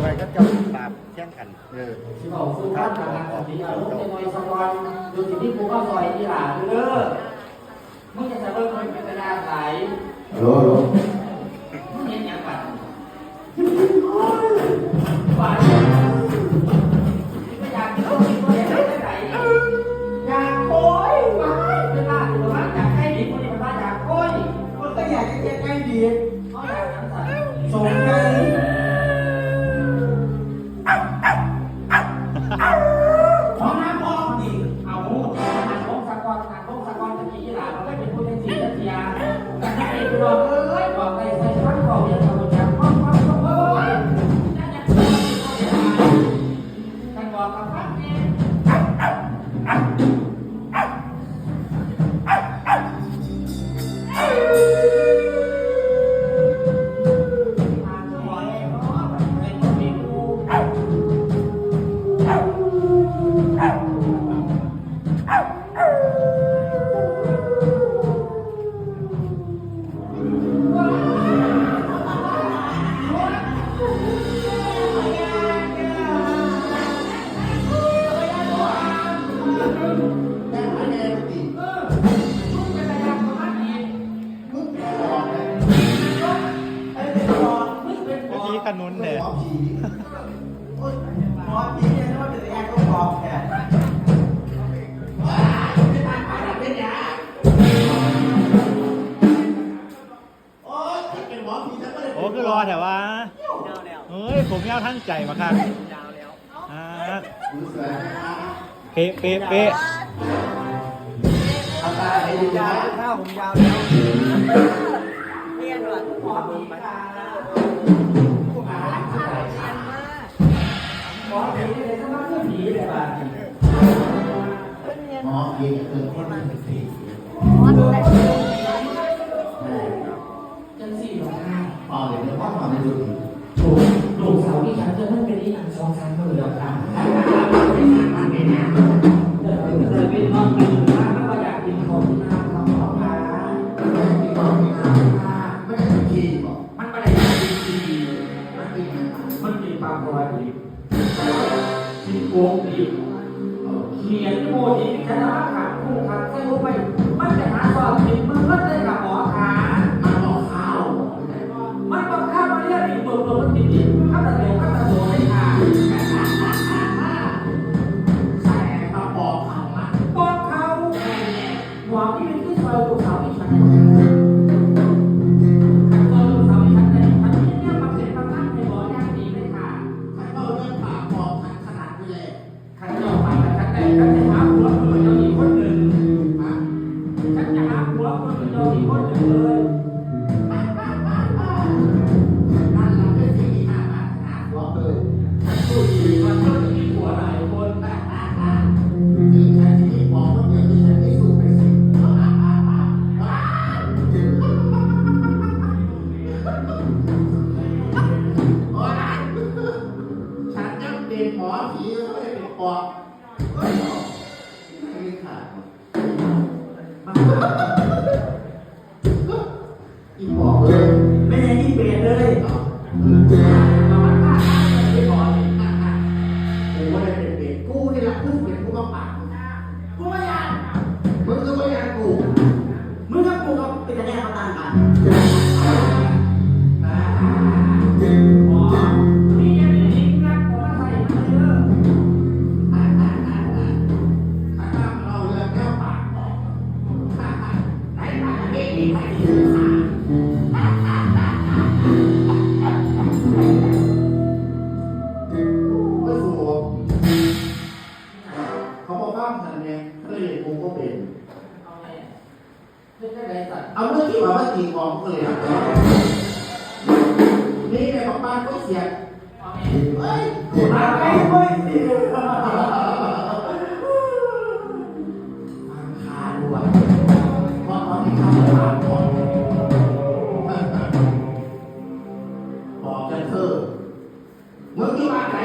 ไว้ก็จ้าาปแข่งขันเออสิอกสู้ท่านกำลังสันติอารุณในวัยสวรรค์ดูสิที่กูก็ซอยอีหลาเด้อมึงจะจะเริ่มเป็นกระดาษไหลโอ้มึงเห็นอย่างบัดบัดอยากจะเจ็บใกดีเขาอยากน้ำใส อแต่ว่าเฮ้ยผมยาวทั้งใจมาครับเจ้แล้วเป๊ะเป๊ะเป๊ะผมยาวข้าผมยาวแล้วหมอผีเลยสมัครผีเลยบ้าหมอผีเป็นคนที่ผี อีกบอกเลยไม่ใช่อีเปลยเลยอ๋อมาวัดผ้าผ้าอะไรกันดีกว่าได้เป็นเด็กกูนี่แหละเพิ่งเป็นผู้บำบัดกูไม่ เอาเมื่อกี้ว่าว่าตีกองเลยนะนี่ในบอกป้านก็เสียเฮ้ยมาไปไม่เสียบอกกันเถอะมึงอยู่บ้านไหน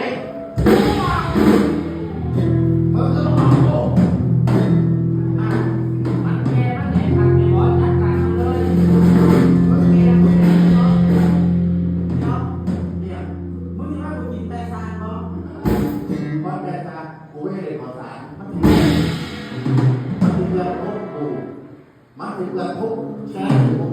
来，后天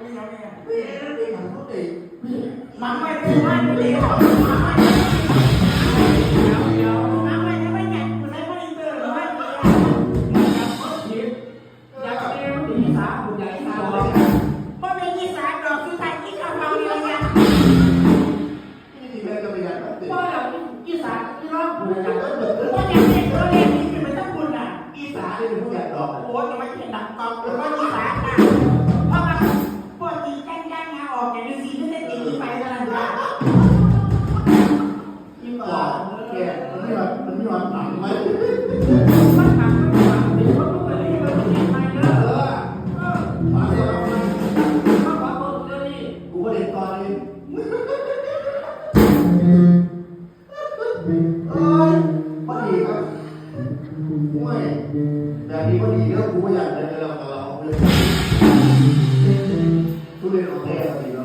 ไม่ได้แล้วเนี่ยไม่ได้แล้วดีของคนอื่นมันไม่ได้ว่าดีของมันไม่ เลยผู้เรียนของแท้